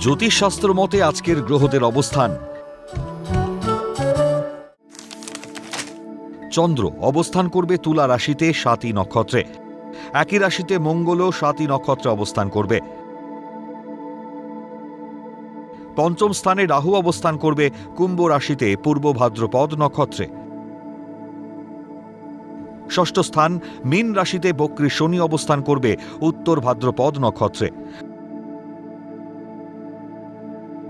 জ্যোতিষশাস্ত্র মতে আজকের গ্রহদের অবস্থান। চন্দ্র অবস্থান করবে তুলা রাশিতে সাতই নক্ষত্রে। একই রাশিতে মঙ্গলও সাতই নক্ষত্রে অবস্থান করবে। পঞ্চম স্থানে রাহু অবস্থান করবে কুম্ভ রাশিতে পূর্ব ভাদ্রপদ নক্ষত্রে। ষষ্ঠ স্থান মীন রাশিতে বক্রী শনি অবস্থান করবে উত্তর ভাদ্রপদ নক্ষত্রে।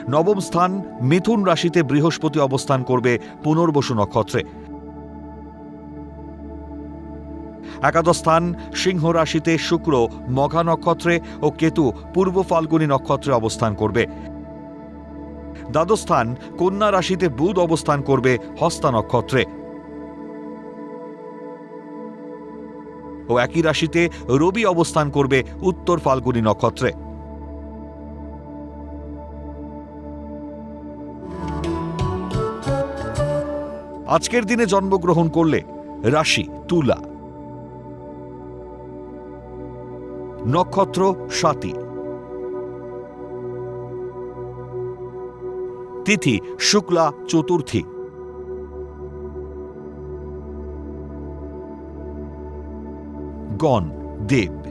নবম স্থান মিথুন রাশিতে বৃহস্পতি অবস্থান করবে পুনর্বসু নক্ষত্রে। একাদশ স্থান সিংহ রাশিতে শুক্র, মঘা নক্ষত্রে ও কেতু পূর্ব ফাল্গুনী নক্ষত্রে অবস্থান করবে। দ্বাদশ স্থান কন্যা রাশিতে বুধ অবস্থান করবে হস্তা নক্ষত্রে। ও একই রাশিতে রবি অবস্থান করবে উত্তর ফাল্গুনী নক্ষত্রে। আজকের দিনে জন্মগ্রহণ করলে রাশি তুলা। নক্ষত্র সাতী তিথি শুক্লা চতুর্থী। গণ দেব।